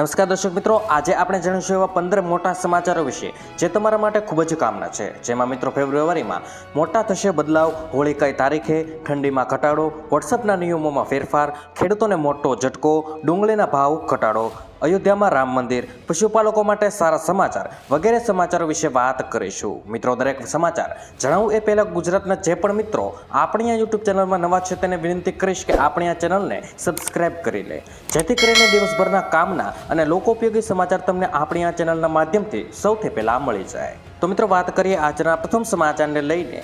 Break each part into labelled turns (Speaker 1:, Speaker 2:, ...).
Speaker 1: નમસ્કાર દર્શક મિત્રો, આજે આપણે જાણીશું એવા પંદર મોટા સમાચારો વિશે, જે તમારા માટે ખૂબ જ કામના છે. જેમાં મિત્રો ફેબ્રુઆરીમાં મોટા થશે બદલાવ, હોળી કઈ તારીખે, ઠંડીમાં ઘટાડો વોટ્સઅપના નિયમોમાં ફેરફાર, ખેડૂતોને મોટો ઝટકો, ડુંગળીના ભાવ ઘટાડો અયોધ્યામાં રામ મંદિર, પશુપાલકો માટે સારા સમાચાર વગેરે સમાચારો વિશે વાત કરીશું. મિત્રો, દરેક સમાચાર જણાવું એ પહેલાં ગુજરાતના જે પણ મિત્રો આપણી આ યુટ્યુબ ચેનલમાં નવા છે તેને વિનંતી કરીશ કે આપણી આ ચેનલને સબસ્ક્રાઇબ કરી લે. જેથી કરીને દિવસભરના કામના અને લોકોપયોગી સમાચાર તમને આપણી આ ચેનલના માધ્યમથી સૌથી પહેલાં મળી જાય. તો મિત્રો, વાત કરીએ આજના પ્રથમ સમાચારને લઈને.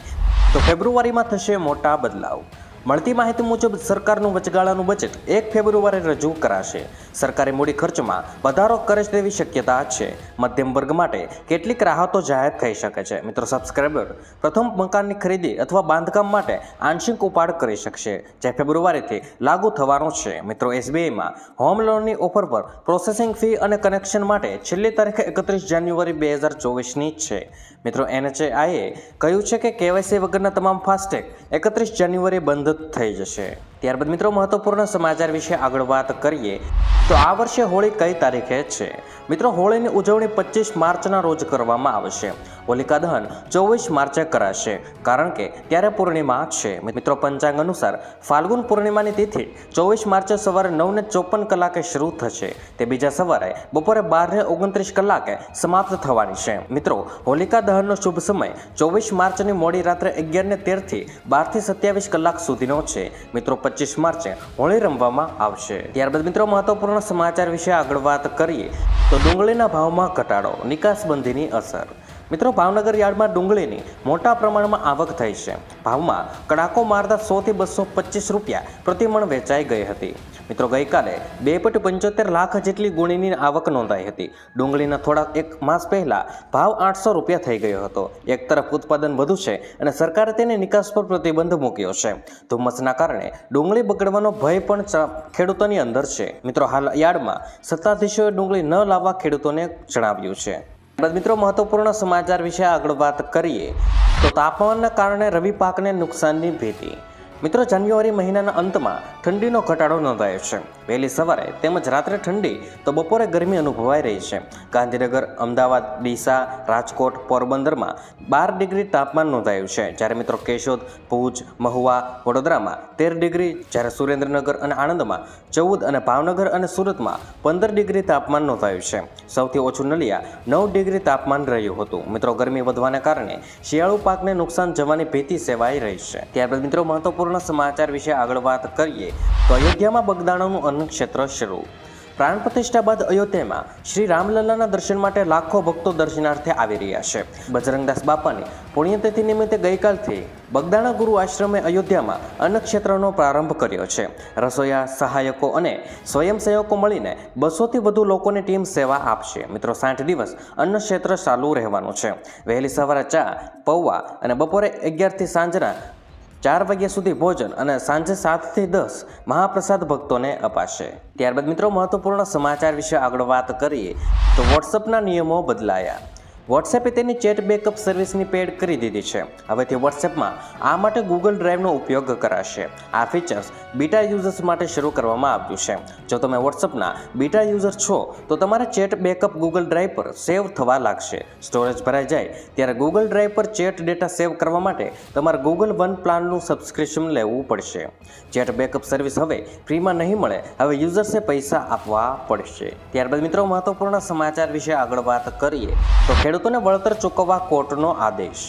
Speaker 1: તો ફેબ્રુઆરીમાં થશે મોટા બદલાવ. મળતી માહિતી મુજબ સરકારનું વચગાળાનું બજેટ એક ફેબ્રુઆરી રજૂ કરાશે. સરકારી મૂડી ખર્ચમાં વધારો કરે તેવી શક્યતા છે. મધ્યમ વર્ગ માટે કેટલીક રાહતો જાહેર થઈ શકે છે. મિત્રો સબસ્ક્રાઈબર પ્રથમ મકાનની ખરીદી અથવા બાંધકામ માટે આંશિક ઉપાડ કરી શકશે, જે ફેબ્રુઆરીથી લાગુ થવાનો છે. મિત્રો, એસબીઆઈમાં હોમ લોનની ઓફર પર પ્રોસેસિંગ ફી અને કનેક્શન માટે છેલ્લી તારીખ એકત્રીસ જાન્યુઆરી બે હજાર ચોવીસની છે. મિત્રો, એનએચએઆઈએ કહ્યું છે કે કેવાયસી વગરના તમામ ફાસ્ટેગ એકત્રીસ જાન્યુઆરી બંધ થઈ જશે. ત્યારબાદ મિત્રો, મહત્વપૂર્ણ સમાચાર વિશે આગળ વાત કરીએ. તો આ વર્ષે હોળી કઈ તારીખે છે? મિત્રો, હોળીની ઉજવણી પચીસ માર્ચના રોજ કરવામાં આવશે. હોલિકા દહન ચોવીસ માર્ચે કરાશે. કારણ કે ત્યારે પૂર્ણિમા છે. મિત્રો, પંચાંગ અનુસાર ફાલ્ગુન પૂર્ણિમાની તિથિ ચોવીસ માર્ચે સવારે નવને ચોપન કલાકે શરૂ થશે. તે બીજા સવારે બપોરે બારને ઓગણત્રીસ કલાકે સમાપ્ત થવાની છે. મિત્રો, હોલિકા દહનનો શુભ સમય ચોવીસ માર્ચની મોડી રાત્રે અગિયારને તેરથી બારથી સત્યાવીસ કલાક સુધીનો છે. મિત્રો પચીસ માર્ચે હોળી રમવામાં આવશે. ત્યારબાદ મિત્રો, મહત્વપૂર્ણ સમાચાર વિશે આગળ વાત કરીએ, તો ડુંગળીના ભાવમાં ઘટાડો, નિકાસબંધીની અસર. મિત્રો, ભાવનગર યાર્ડમાં ડુંગળીની મોટા પ્રમાણમાં આવક થઈ છે. ભાવમાં કડાકો મારતા સોથી બસો પચીસ રૂપિયા પ્રતિમણ વેચાઈ ગઈ હતી. મિત્રો, ગઈકાલે બે પોઈન્ટ પંચોતેર લાખ જેટલી ગુણીની આવક નોંધાઈ હતી. ડુંગળીના થોડા એક માસ પહેલા ભાવ આઠસો રૂપિયા થઈ ગયો હતો. એક તરફ ઉત્પાદન વધુ છે અને સરકારે તેને નિકાસ પર પ્રતિબંધ મૂક્યો છે. ધુમ્મસના કારણે ડુંગળી બગડવાનો ભય પણ ખેડૂતોની અંદર છે. મિત્રો, હાલ યાર્ડમાં સત્તાધીશોએ ડુંગળી ન લાવવા ખેડૂતોને જણાવ્યું છે. મિત્રો, મહત્વપૂર્ણ સમાચાર વિશે આગળ વાત કરીએ તો તાપમાનના કારણે રવિ પાકને નુકસાનની ભીતિ. મિત્રો, જાન્યુઆરી મહિનાના અંતમાં ઠંડીનો ઘટાડો નોંધાયો છે. વહેલી સવારે તેમજ રાત્રે ઠંડી તો બપોરે ગરમી અનુભવાઈ રહી છે. ગાંધીનગર, અમદાવાદ, ડીસા, રાજકોટ, પોરબંદરમાં બાર ડિગ્રી તાપમાન નોંધાયું છે. જ્યારે મિત્રો કેશોદ, ભુજ, મહુવા, વડોદરામાં તેર ડિગ્રી, જ્યારે સુરેન્દ્રનગર અને આણંદમાં ચૌદ અને ભાવનગર અને સુરતમાં પંદર ડિગ્રી તાપમાન નોંધાયું છે. સૌથી ઓછું નલિયા નવ ડિગ્રી તાપમાન રહ્યું હતું. મિત્રો, ગરમી વધવાને કારણે શિયાળુ પાકને નુકસાન જવાની ભીતિ સેવાઈ રહી છે. ત્યારબાદ મિત્રો, મહત્વપૂર્ણ સમાચાર વિશે આગળ વાત કરીએ, તો અયોધ્યામાં બગદાણાનું અન્નક્ષેત્ર શરૂ. પ્રાણ પ્રતિષ્ઠા બાદ અયોધ્યામાં શ્રી રામલલ્લાના દર્શન માટે લાખો ભક્તો દર્શનાર્થે આવી રહ્યા છે. બજરંગદાસ બાપાની પુણ્યતિથિ નિમિત્તે ગઈકાલથી બગદાણા ગુરુ આશ્રમે અયોધ્યામાં અન્નક્ષેત્રનો પ્રારંભ કર્યો છે. રસોઈયા સહાયકો અને સ્વયંસેવકો મળીને બસોથી વધુ લોકોની ટીમ સેવા આપશે. મિત્રો, સાઠ દિવસ અન્ન ક્ષેત્ર ચાલુ રહેવાનું છે. વહેલી સવારે ચા, પૌવા અને બપોરે અગિયારથી સાંજના ચાર વાગ્યા સુધી ભોજન અને સાંજે સાતથી દસ મહાપ્રસાદ ભક્તોને અપાશે. ત્યારબાદ મિત્રો મહત્વપૂર્ણ સમાચાર વિશે આગળ વાત કરીએ તો વોટ્સઅપના નિયમો બદલાયા. વોટ્સએપે તેની ચેટ બેકઅપ સર્વિસની પેડ કરી દીધી છે. હવેથી વોટ્સએપમાં આ માટે ગૂગલ ડ્રાઈવનો ઉપયોગ કરાશે. આ ફીચર્સ બીટા યુઝર્સ માટે શરૂ કરવામાં આવ્યું છે. જો તમે વોટ્સએપના બીટા યુઝર છો, તો તમારે ચેટ બેકઅપ ગૂગલ ડ્રાઈવ પર સેવ થવા લાગશે. સ્ટોરેજ ભરાઈ જાય, ત્યારે ગૂગલ ડ્રાઈવ પર ચેટ ડેટા સેવ કરવા માટે તમારે ગૂગલ વન પ્લાનનું સબસ્ક્રિપ્શન લેવું પડશે. ચેટ બેકઅપ સર્વિસ હવે ફ્રીમાં નહીં મળે, હવે યુઝર્સે પૈસા આપવા પડશે. ત્યારબાદ મિત્રો, મહત્વપૂર્ણ સમાચાર વિશે આગળ વાત કરીએ. તો ખેડૂતોને વળતર ચૂકવવા કોર્ટનો આદેશ.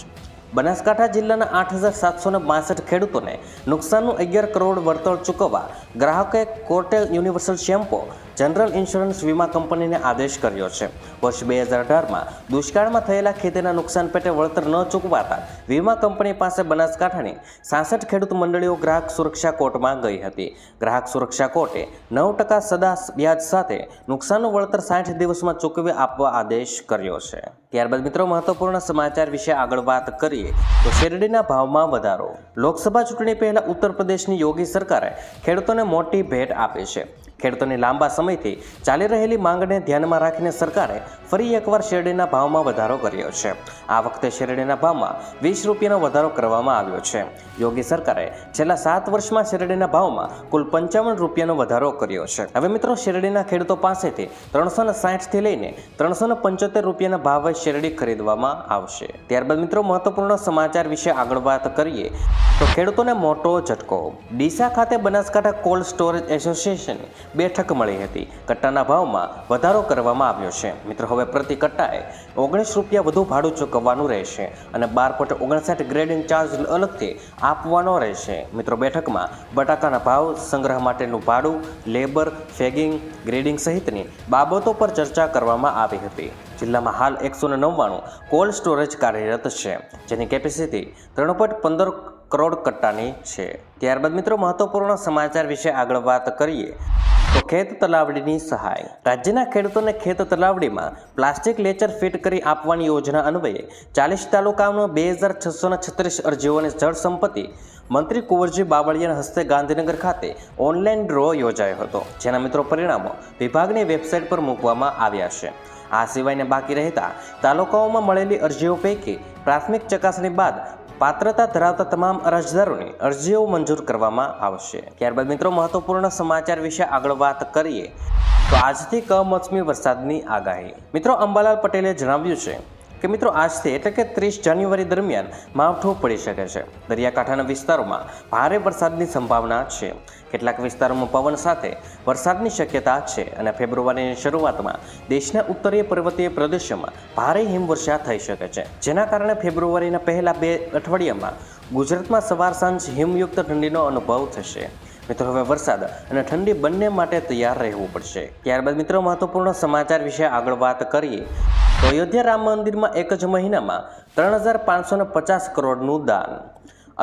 Speaker 1: બનાસકાંઠા જિલ્લાના આઠ હજાર સાતસો ને બાસઠ ખેડૂતોને નુકસાનનું અગિયાર કરોડ વળતર ચૂકવવા ગ્રાહકે કોર્ટે યુનિવર્સલ શેમ્પો જનરલ ઇન્સ્યોરન્સ વીમા કંપનીને આદેશ કર્યો છે. વર્ષ બે હજાર અઢારમાં દુષ્કાળમાં થયેલા ખેતીના નુકસાન પેટે વળતર ન ચૂકવાતા વીમા કંપની પાસે બનાસકાંઠાની સાસઠ ખેડૂત મંડળીઓ ગ્રાહક સુરક્ષા કોર્ટમાં ગઈ હતી. ગ્રાહક સુરક્ષા કોર્ટે નવ ટકા સદા વ્યાજ સાથે નુકસાનનું વળતર સાઠ દિવસમાં ચૂકવી આપવા આદેશ કર્યો છે. ત્યારબાદ મિત્રો, મહત્વપૂર્ણ સમાચાર વિશે આગળ વાત કરીએ તો શેરડીના ભાવમાં વધારો. લોકસભા ચૂંટણી પહેલા ઉત્તર પ્રદેશની યોગી સરકારે ખેડૂતોને મોટી ભેટ આપી છે. ખેડૂતોની લાંબા સમયથી ચાલી રહેલી માંગને ધ્યાનમાં રાખીને સરકારે ફરી એકવાર શેરડીના ભાવમાં વધારો કર્યો છે. આ વખતે શેરડીના ભાવમાં વીસ રૂપિયાનો વધારો કરવામાં આવ્યો છે. યોગી સરકારે છેલ્લા સાત વર્ષમાં શેરડીના ભાવમાં કુલ પંચાવન રૂપિયાનો વધારો કર્યો છે. હવે મિત્રો, શેરડીના ખેડૂતો પાસેથી ત્રણસો ને સાઠથી લઈને ત્રણસો ને પંચોતેર રૂપિયાના ભાવે શેરડી ખરીદવામાં આવશે. ત્યારબાદ મિત્રો, મહત્વપૂર્ણ સમાચાર વિશે આગળ વાત કરીએ. તો ખેડૂતોને મોટો ઝટકો. ડીસા ખાતે બનાસકાંઠા કોલ્ડ સ્ટોરેજ એસોસિએશનની બેઠક મળી હતી. કટ્ટાના ભાવમાં વધારો કરવામાં આવ્યો છે. મિત્રો, હવે પ્રતિ કટ્ટાએ ઓગણીસ રૂપિયા વધુ ભાડું ચૂકવવાનું રહેશે અને બાર પોઈન્ટ ઓગણસાઠ ગ્રેડિંગ ચાર્જ અલગથી આપવાનો રહેશે. મિત્રો, બેઠકમાં બટાકાના ભાવ, સંગ્રહ માટેનું ભાડું, લેબર, ફેગિંગ, ગ્રેડિંગ સહિતની બાબતો પર ચર્ચા કરવામાં આવી હતી. જિલ્લામાં હાલ એકસો નવ્વાણું કોલ્ડ સ્ટોરેજ કાર્યરત છે, જેની કેપેસિટી ત્રણ પોઈન્ટ પંદર કરોડ કટ્ટાની છે. ત્યારબાદ મિત્રો મહત્વપૂર્ણ સમાચાર વિશે આગળ વાત કરીએ તો ખેત તલાવડીની સહાય. રાજ્યના ખેડૂતોને ખેત તલાવડીમાં પ્લાસ્ટિક લેચર ફિટ કરી આપવાની યોજના અન્વયે ચાલીસ તાલુકાઓમાં બે હજાર છસોના છત્રીસ અરજીઓને જળ સંપત્તિ મંત્રી કુંવરજી બાવળિયાના હસ્તે ગાંધીનગર ખાતે ઓનલાઈન ડ્રો યોજાયો હતો. જેના મિત્રો પરિણામો વિભાગની વેબસાઇટ પર મૂકવામાં આવ્યા છે. આ સિવાયને બાકી રહેતા તાલુકાઓમાં મળેલી અરજીઓ પૈકી પ્રાથમિક ચકાસણી બાદ પાત્રતા ધરાવતા તમામ અરજદારોની અરજીઓ મંજૂર કરવામાં આવશે. ત્યારબાદ મિત્રો, મહત્વપૂર્ણ સમાચાર વિશે આગળ વાત કરીએ તો આજથી કમોસમી વરસાદની આગાહી. મિત્રો, અંબાલાલ પટેલે જણાવ્યું છે કે મિત્રો, આજથી એટલે કે ત્રીસ જાન્યુઆરી દરમિયાન માવઠું પડી શકે છે. દરિયાકાંઠાના વિસ્તારોમાં ભારે વરસાદની સંભાવના છે. કેટલાક વિસ્તારોમાં પવન સાથે વરસાદની શક્યતા છે અને ફેબ્રુઆરીની શરૂઆતમાં દેશના ઉત્તરીય પર્વતીય પ્રદેશોમાં ભારે હિમવર્ષા થઈ શકે છે. જેના કારણે ફેબ્રુઆરીના પહેલા બે અઠવાડિયામાં ગુજરાતમાં સવાર સાંજ હિમયુક્ત ઠંડીનો અનુભવ થશે. મિત્રો, હવે વરસાદ અને ઠંડી બંને માટે તૈયાર રહેવું પડશે. ત્યારબાદ મિત્રો, મહત્વપૂર્ણ સમાચાર વિશે આગળ વાત કરીએ. તો અયોધ્યા રામ મંદિરમાં એક જ મહિનામાં ત્રણ હજાર પાંચસો ને પચાસ કરોડનું દાન.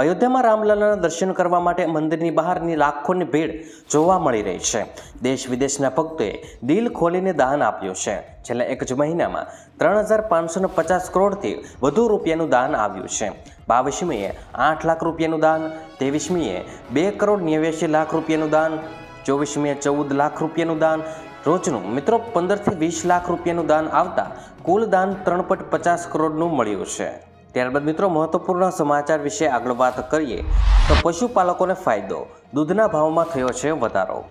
Speaker 1: અયોધ્યામાં રામલલાના દર્શન કરવા માટે મંદિરની બહારની લાખોની ભીડ જોવા મળી રહી છે. દેશ વિદેશના ભક્તોએ દિલ ખોલીને દાન આપ્યું છે. છેલ્લા એક જ મહિનામાં ત્રણ હજાર પાંચસો પચાસ કરોડથી વધુ રૂપિયાનું દાન આવ્યું છે. બાવીસમીએ આઠ લાખ રૂપિયાનું દાન, ત્રેવીસમીએ બે કરોડ નેવ્યાસી લાખ રૂપિયાનું દાન, ચોવીસમીએ ચૌદ લાખ રૂપિયાનું દાન, રોજનું મિત્રો પંદરથી વીસ લાખ રૂપિયાનું દાન આવતા કુલ દાન ત્રણ પચાસ કરોડનું મળ્યું છે. ત્યારબાદ મિત્રો મહત્વપૂર્ણ સમાચાર વિશે આગળ વાત કરીએ તો પશુપાલકોને ફાયદો. દૂધના ભાવમાં થયો છે વધારો.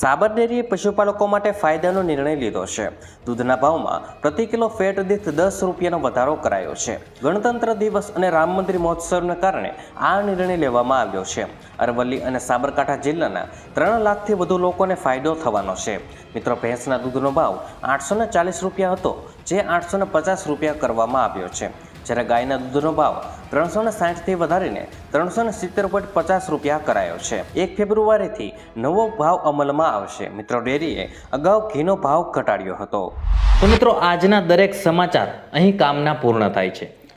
Speaker 1: સાબર ડેરીએ પશુપાલકો માટે ફાયદાનો નિર્ણય લીધો છે. દૂધના ભાવમાં પ્રતિ કિલો ફેટ દીઠ દસ રૂપિયાનો વધારો કરાયો છે. ગણતંત્ર દિવસ અને રામ મંદિર મહોત્સવને કારણે આ નિર્ણય લેવામાં આવ્યો છે. અરવલ્લી અને સાબરકાંઠા જિલ્લાના ત્રણ લાખથી વધુ લોકોને ફાયદો થવાનો છે. મિત્રો, ભેંસના દૂધનો ભાવ આઠસો ચાલીસ રૂપિયા હતો, જે આઠસો પચાસ રૂપિયા કરવામાં આવ્યો છે. જ્યારે ગાયના દૂધનો ભાવ ત્રણસો ને સાઠથી વધારીને ત્રણસો ને સિત્તેર પોઈન્ટ પચાસ રૂપિયા કરાયો છે. એક ફેબ્રુઆરીથી નવો ભાવ અમલમાં આવશે. મિત્રો, ડેરીએ અગાઉ ઘીનો ભાવ ઘટાડ્યો હતો.
Speaker 2: તો મિત્રો, આજના દરેક સમાચાર અહીં કામના પૂર્ણ થાય છે.